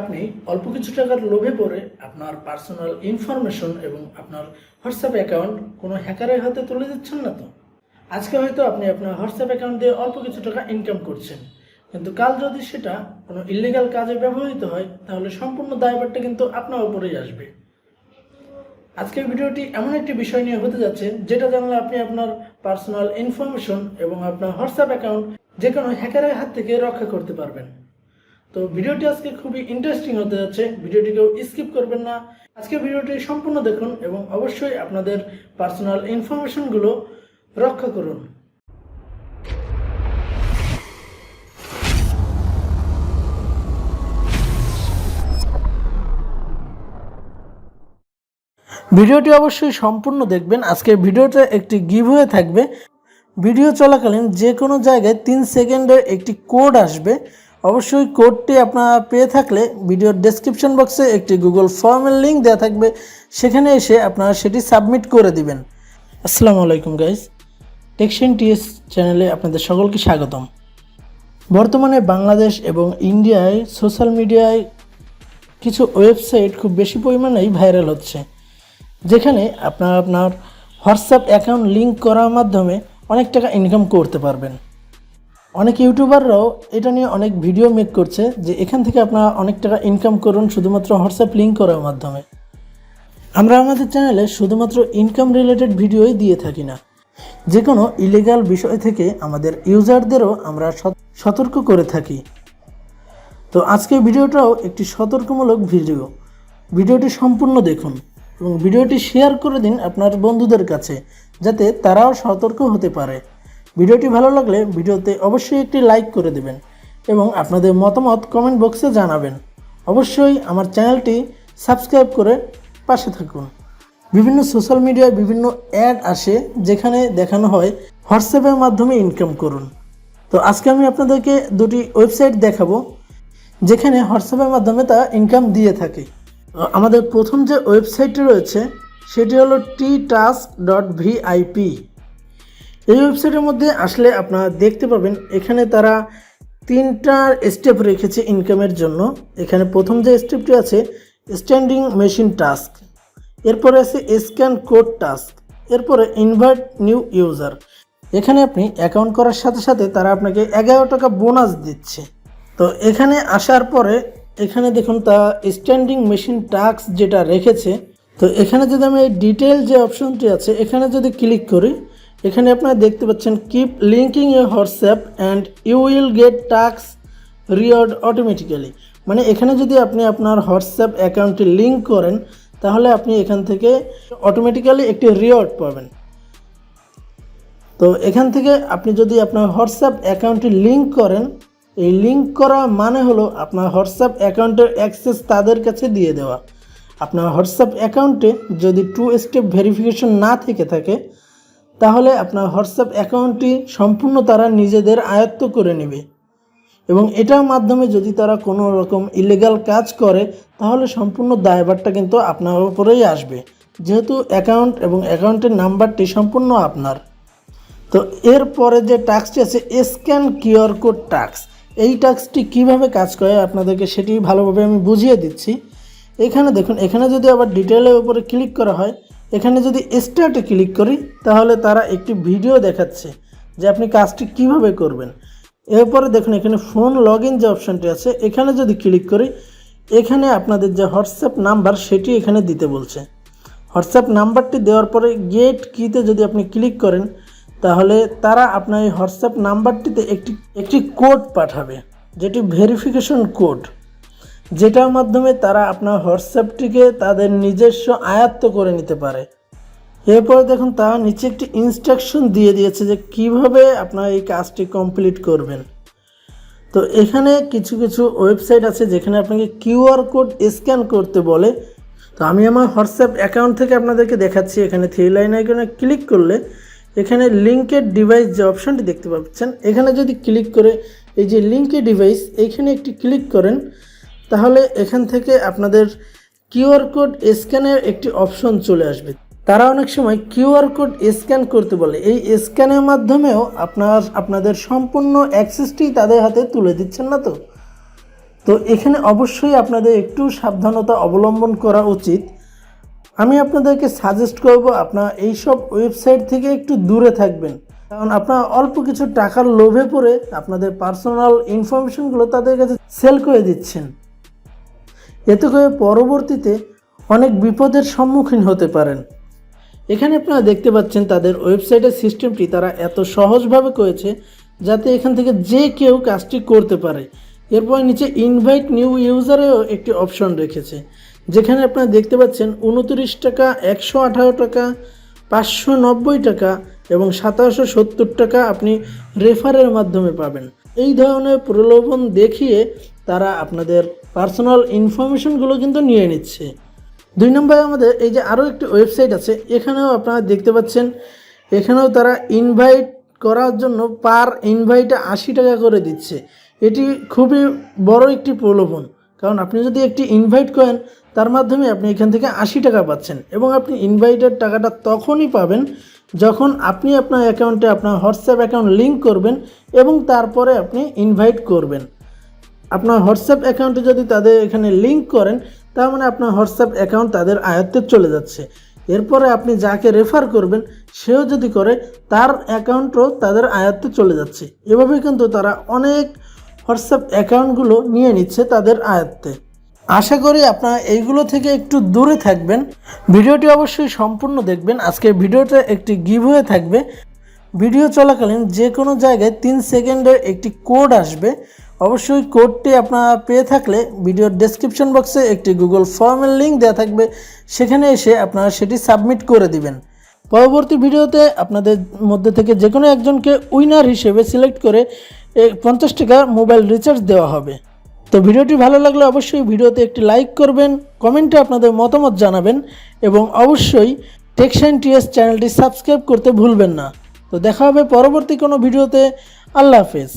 আপনি অল্প কিছু টাকার লোভে পড়ে আপনার পার্সোনাল ইনফরমেশন এবং আপনার হোয়াটসঅ্যাপ অ্যাকাউন্ট কোনো হ্যাকারের হাতে তুলে দিচ্ছেন না তো? আজকে হয়তো আপনি আপনার হোয়াটসঅ্যাপ অ্যাকাউন্ট দিয়ে অল্প কিছু টাকা ইনকাম করছেন। কিন্তু কাল যদি সেটা কোনো ইলিগাল কাজে ব্যবহৃত হয়, তাহলে সম্পূর্ণ দায়ভারটা কিন্তু আপনার উপরেই আসবে। আজকের ভিডিওটি এমন একটি বিষয় নিয়ে হতে যাচ্ছে, যেটা জানলে আপনি আপনার পার্সোনাল ইনফরমেশন এবং আপনার হোয়াটসঅ্যাপ অ্যাকাউন্ট যে কোনো হ্যাকারের হাত থেকে রক্ষা করতে পারবেন। তো ভিডিওটি আজকে খুবই ইন্টারেস্টিং হতে যাচ্ছে। ভিডিওটিকেও স্কিপ করবেন না। আজকে ভিডিওটি সম্পূর্ণ দেখুন এবং অবশ্যই আপনাদের পার্সোনাল ইনফরমেশনগুলো রক্ষা করুন। ভিডিওটি অবশ্যই সম্পূর্ণ দেখবেন। আজকের ভিডিওতে একটি গিভ হয়ে থাকবে। ভিডিও চলাকালীন যে কোনো জায়গায় তিন সেকেন্ডের একটি কোড আসবে। অবশ্যই কোডটি আপনারা পেয়ে থাকলে ভিডিওর ডেসক্রিপশন বক্সে একটি গুগল ফর্মের লিঙ্ক দেওয়া থাকবে। সেখানে এসে আপনারা সেটি সাবমিট করে দিবেন। আসসালামু আলাইকুম গাইজ টেকশন টিএস চ্যানেলে আপনাদের সকলকে স্বাগতম। বর্তমানে বাংলাদেশ এবং ইন্ডিয়ায় সোশ্যাল মিডিয়ায় কিছু ওয়েবসাইট খুব বেশি পরিমাণেই ভাইরাল হচ্ছে। যেখানে আপনার আপনার হোয়াটসঅ্যাপ অ্যাকাউন্ট লিঙ্ক করার মাধ্যমে অনেক টাকা ইনকাম করতে পারবেন। অনেক ইউটিউবাররাও এটা নিয়ে অনেক ভিডিও মেক করছে যে এখান থেকে আপনারা অনেক টাকা ইনকাম করুন শুধুমাত্র হোয়াটসঅ্যাপ লিঙ্ক করার মাধ্যমে। আমরা আমাদের চ্যানেলে শুধুমাত্র ইনকাম রিলেটেড ভিডিওই দিয়ে থাকি না। যে কোনো ইলিগাল বিষয় থেকে আমাদের ইউজারদেরও আমরা সত- সতর্ক করে থাকি। তো আজকের ভিডিওটাও একটি সতর্কমূলক ভিডিও ভিডিওটি সম্পূর্ণ দেখুন এবং ভিডিওটি শেয়ার করে দিন আপনার বন্ধুদের কাছে, যাতে তারাও সতর্ক হতে পারে। ভিডিওটি ভালো লাগলে ভিডিওতে অবশ্যই একটি লাইক করে দেবেন এবং আপনাদের মতামত কমেন্ট বক্সে জানাবেন। অবশ্যই আমার চ্যানেলটি সাবস্ক্রাইব করে পাশে থাকুন। বিভিন্ন সোশ্যাল মিডিয়ায় বিভিন্ন অ্যাড আসে যেখানে দেখানো হয় হোয়াটসঅ্যাপের মাধ্যমে ইনকাম করুন। তো আজকে আমি আপনাদেরকে দুটি ওয়েবসাইট দেখাবো, যেখানে হোয়াটসঅ্যাপের মাধ্যমে তারা ইনকাম দিয়ে থাকে। আমাদের প্রথম যে ওয়েবসাইটটি রয়েছে, সেটি হলো টি টাস্ক ডট ভিআইপি এই ওয়েবসাইটের মধ্যে আসলে আপনারা দেখতে পাবেন এখানে তারা তিনটা স্টেপ রেখেছে ইনকামের জন্য। এখানে প্রথম যে স্টেপটি আছে স্ট্যান্ডিং মেশিন টাস্ক এরপরে আছে স্ক্যান কোড টাস্ক এরপরে ইনভার্ট নিউ ইউজার এখানে আপনি অ্যাকাউন্ট করার সাথে সাথে তারা আপনাকে এগারো টাকা বোনাস দিচ্ছে। তো এখানে আসার পরে, এখানে দেখুন তা স্ট্যান্ডিং মেশিন টাস্ক যেটা রেখেছে, তো এখানে যদি আমি ডিটেল যে অপশনটি আছে, এখানে যদি ক্লিক করি এখানে আপনারা দেখতে পাচ্ছেন keep linking a WhatsApp and you will get task reward automatically মানে এখানে যদি আপনি আপনার হোয়াটসঅ্যাপ অ্যাকাউন্টটি লিঙ্ক করেন, তাহলে আপনি এখান থেকে অটোমেটিক্যালি একটি রিওয়ার্ড পাবেন। তো এখান থেকে আপনি যদি আপনার হোয়াটসঅ্যাপ অ্যাকাউন্টটি লিঙ্ক করেন, এই লিঙ্ক করা মানে হলো আপনার হোয়াটসঅ্যাপ অ্যাকাউন্টের অ্যাক্সেস তাদের কাছে দিয়ে দেওয়া। আপনার হোয়াটসঅ্যাপ অ্যাকাউন্টে যদি টু স্টেপ ভেরিফিকেশন না থেকে থাকে তাহলে আপনার হোয়াটসঅ্যাপ অ্যাকাউন্টটি সম্পূর্ণ তারা নিজেদের আয়ত্ত করে নেবে। এবং এটার মাধ্যমে যদি তারা কোনো রকম ইলিগাল কাজ করে, তাহলে সম্পূর্ণ দায়ভারটা কিন্তু আপনার উপরেই আসবে। যেহেতু অ্যাকাউন্ট এবং অ্যাকাউন্টের নাম্বারটি সম্পূর্ণ আপনার। তো এরপরে যে টাস্কটি আছে, স্ক্যান কিউআর কোড টাস্ক। এই টাস্কটি কীভাবে কাজ করে আপনাদেরকে সেটি ভালোভাবে আমি বুঝিয়ে দিচ্ছি। এখানে দেখুন, এখানে যদি আবার ডিটেলের উপরে ক্লিক করা হয় এখানে যদি স্টার্টে ক্লিক করি, তাহলে তারা একটি ভিডিও দেখাচ্ছে যে আপনি কাজটি কীভাবে করবেন। এরপরে দেখুন, এখানে ফোন লগ ইন যে অপশানটি আছে, এখানে যদি ক্লিক করি, এখানে আপনাদের যে হোয়াটসঅ্যাপ নাম্বার সেটি এখানে দিতে বলছে। হোয়াটসঅ্যাপ নাম্বারটি দেওয়ার পরে গেট কিতে যদি আপনি ক্লিক করেন, তাহলে তারা আপনার এই হোয়াটসঅ্যাপ নাম্বারটিতে একটি একটি কোড পাঠাবে, যেটি ভেরিফিকেশন কোড যেটার মাধ্যমে তারা আপনার হোয়াটসঅ্যাপটিকে তাদের নিজস্ব আয়ত্ত করে নিতে পারে। এরপরে দেখুন, তারা নিচে একটি ইনস্ট্রাকশন দিয়ে দিয়েছে যে কীভাবে আপনার এই কাজটি কমপ্লিট করবেন। তো এখানে কিছু কিছু ওয়েবসাইট আছে যেখানে আপনাকে কিউআর কোড স্ক্যান করতে বলে। তো আমি আমার হোয়াটসঅ্যাপ অ্যাকাউন্ট থেকে আপনাদেরকে দেখাচ্ছি। এখানে থ্রি লাইন আইকনে ক্লিক করলে এখানে লিঙ্কের ডিভাইস যে অপশানটি দেখতে পাচ্ছেন, এখানে যদি ক্লিক করে এই যে লিঙ্কের ডিভাইস এইখানে একটি ক্লিক করেন তাহলে এখান থেকে আপনাদের কিউআর কোড স্ক্যানের একটি অপশন চলে আসবে। তারা অনেক সময় কিউআর কোড স্ক্যান করতে বলে। এই স্ক্যানের মাধ্যমেও আপনার, আপনাদের সম্পূর্ণ অ্যাক্সেসটি তাদের হাতে তুলে দিচ্ছেন না তো? তো এখানে অবশ্যই আপনাদের একটু সাবধানতা অবলম্বন করা উচিত। আমি আপনাদেরকে সাজেস্ট করব, আপনারা এইসব ওয়েবসাইট থেকে একটু দূরে থাকবেন। কারণ আপনারা অল্প কিছু টাকার লোভে পড়ে আপনাদের পার্সোনাল ইনফরমেশনগুলো তাদের কাছে সেল করে দিচ্ছেন। এতে করে পরবর্তীতে অনেক বিপদের সম্মুখীন হতে পারেন। এখানে আপনারা দেখতে পাচ্ছেন তাদের ওয়েবসাইটের সিস্টেমটি তারা এত সহজভাবে করেছে যাতে এখান থেকে যে কেউ কাজটি করতে পারে। এরপর নিচে ইনভাইট নিউ ইউজারেও একটি অপশন রেখেছে, যেখানে আপনারা দেখতে পাচ্ছেন উনত্রিশ টাকা, একশো আঠারো টাকা, পাঁচশো নব্বই টাকা এবং সাতাশশো সত্তর টাকা আপনি রেফারের মাধ্যমে পাবেন। এই ধরনের প্রলোভন দেখিয়ে তারা আপনাদের পার্সোনাল ইনফরমেশনগুলো কিন্তু নিয়ে নিচ্ছে। দুই নম্বরে আমাদের এই যে আরও একটি ওয়েবসাইট আছে, এখানেও আপনারা দেখতে পাচ্ছেন, এখানেও তারা ইনভাইট করার জন্য পার ইনভাইটে আশি টাকা করে দিচ্ছে। এটি খুবই বড় একটি প্রলোভন, কারণ আপনি যদি একটি ইনভাইট করেন, তার মাধ্যমে আপনি এখান থেকে আশি টাকা পাচ্ছেন এবং আপনি ইনভাইটের টাকাটা তখনই পাবেন যখন আপনি আপনার অ্যাকাউন্টে আপনার হোয়াটসঅ্যাপ অ্যাকাউন্ট লিঙ্ক করবেন এবং তারপরে আপনি ইনভাইট করবেন। আপনার হোয়াটসঅ্যাপ অ্যাকাউন্টে যদি তাদের এখানে লিঙ্ক করেন, তার মানে আপনার হোয়াটসঅ্যাপ অ্যাকাউন্ট তাদের আয়ত্তে চলে যাচ্ছে। এরপরে আপনি যাকে রেফার করবেন, সেও যদি করে, তার অ্যাকাউন্টও তাদের আয়ত্তে চলে যাচ্ছে। এভাবে কিন্তু তারা অনেক হোয়াটসঅ্যাপ অ্যাকাউন্টগুলো নিয়ে নিচ্ছে তাদের আয়ত্তে। আশা করি আপনারা এইগুলো থেকে একটু দূরে থাকবেন। ভিডিওটি অবশ্যই সম্পূর্ণ দেখবেন। আজকের ভিডিওটা একটি গিভ হয়ে থাকবে। ভিডিও চলাকালীন যে কোনো জায়গায় তিন সেকেন্ডের একটি কোড আসবে। অবশ্যই কোডটি আপনারা পেয়ে থাকলে ভিডিওর ডেসক্রিপশন বক্সে একটি গুগল ফর্মের লিঙ্ক দেওয়া থাকবে। সেখানে এসে আপনারা সেটি সাবমিট করে দিবেন। পরবর্তী ভিডিওতে আপনাদের মধ্যে থেকে যে কোনো একজনকে উইনার হিসেবে সিলেক্ট করে পঞ্চাশ টাকা মোবাইল রিচার্জ দেওয়া হবে। তো ভিডিওটি ভালো লাগলে অবশ্যই ভিডিওতে একটি লাইক করবেন কমেন্টে আপনাদের মতামত জানাবেন এবং অবশ্যই টেকসাইন টিএস চ্যানেলটি সাবস্ক্রাইব করতে ভুলবেন না। তো দেখা হবে পরবর্তী কোনো ভিডিওতে। আল্লাহ হাফেজ।